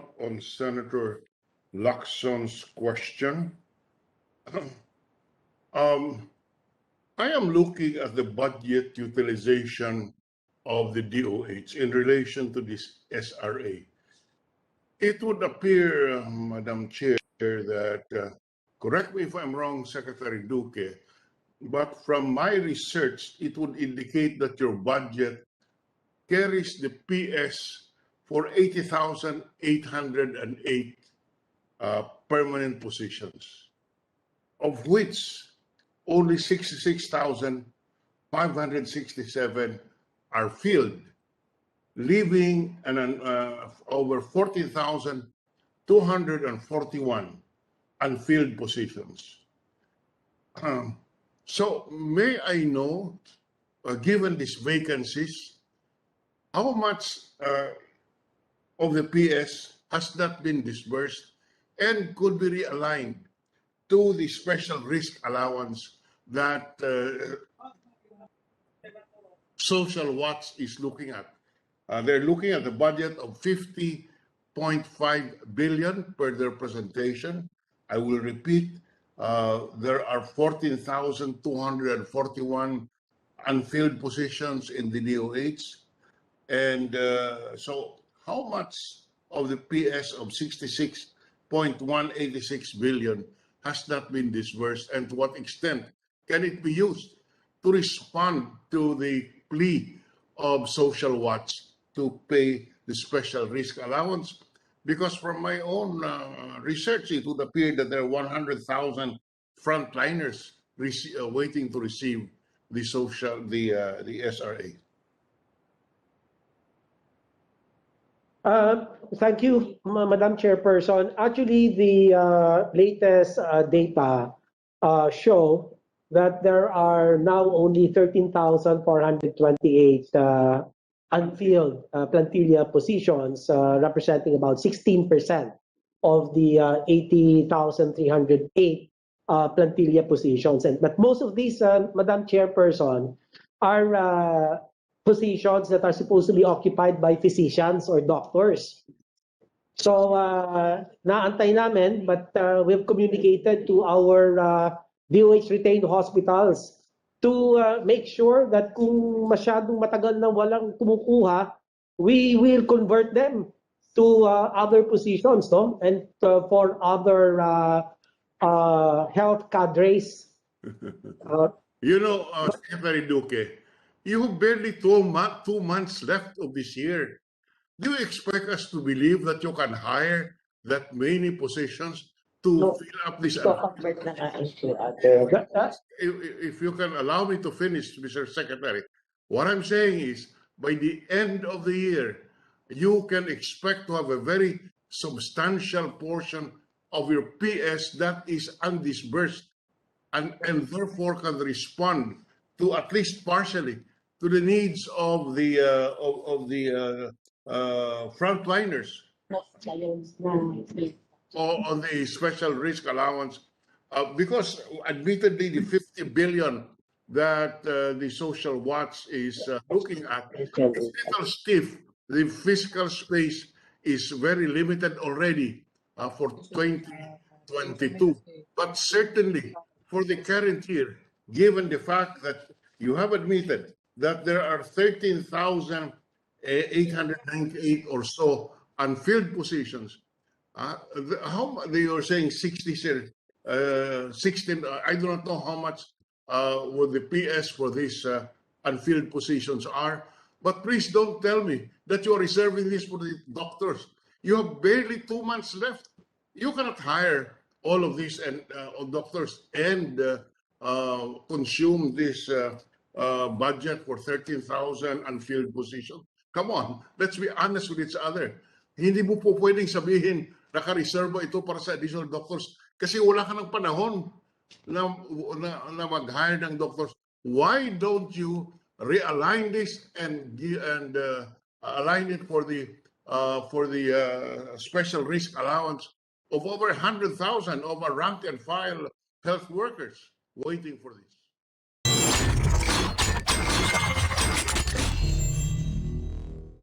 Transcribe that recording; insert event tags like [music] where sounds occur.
up on Senator Lacson's question. [clears throat] Um, I am looking at the budget utilization of the DOH in relation to this SRA. It would appear, Madam Chair, that, uh, correct me if I'm wrong, Secretary Duque, but from my research, it would indicate that your budget carries the PS for 80,808 uh, permanent positions, of which only 66,567 are filled, leaving an, uh, over 14,241 unfilled positions. Um, so may I know, uh, given these vacancies, how much uh, of the PS has not been disbursed and could be realigned to the special risk allowance that uh, Social Watch is looking at. Uh, they're looking at a budget of 50.5 billion per their presentation. I will repeat, uh, there are 14,241 unfilled positions in the DOH. And uh, so how much of the PS of 66.186 billion has not been disbursed and to what extent can it be used to respond to the plea of Social Watch to pay the special risk allowance? Because from my own uh, research, it would appear that there are 100,000 frontliners rece- uh, waiting to receive the social, the uh, the SRA. Uh, Thank you, Madam Chairperson. Actually, the uh, latest uh, data uh, show that there are now only 13,428 uh, unfilled uh, plantilla positions, representing about 16% of the uh, 80,308 uh, plantilla positions. And but most of these, Madam Chairperson, are positions that are supposedly occupied by physicians or doctors. So, uh, naantay namin, but uh, we've communicated to our uh, DOH retained hospitals to uh, make sure that kung masyadong matagal na walang kumukuha, we will convert them to uh, other positions, no? And uh, for other uh, uh, health cadres. Uh, [laughs] You know, uh, Secretary Duque, you have barely two, mo- two months left of this year. Do you expect us to believe that you can hire that many positions to No. fill up this? If, if you can allow me to finish, Mr. Secretary, what I'm saying is by the end of the year, you can expect to have a very substantial portion of your PS that is undisbursed and, and therefore can respond to at least partially to the needs of the uh, of, of the uh, uh, frontliners. Or on the special risk allowance. Uh, because admittedly the 50 billion that uh, the social watch is uh, looking at is a little stiff. The physical space is very limited already for 2022 but certainly for the current year given the fact that you have admitted that there are 13,898 or so unfilled positions uh, the- how they are saying 60, sir, uh, 16, uh, I do not know how much uh, what the PS for these uh, unfilled positions are, but please don't tell me that you are reserving this for the doctors. You have barely two months left. You cannot hire all of these and uh, doctors and uh, consume this uh, uh, budget for 13,000 unfilled positions. Come on, let's be honest with each other. Hindi mo po pwedeng sabihin naka-reserve ito para sa additional doctors kasi wala ka ng panahon na, na, na mag-hire ng doctors. Why don't you realign this and and uh, align it for the uh, for the uh, special risk allowance of over 100,000 of our rank and file health workers waiting for this?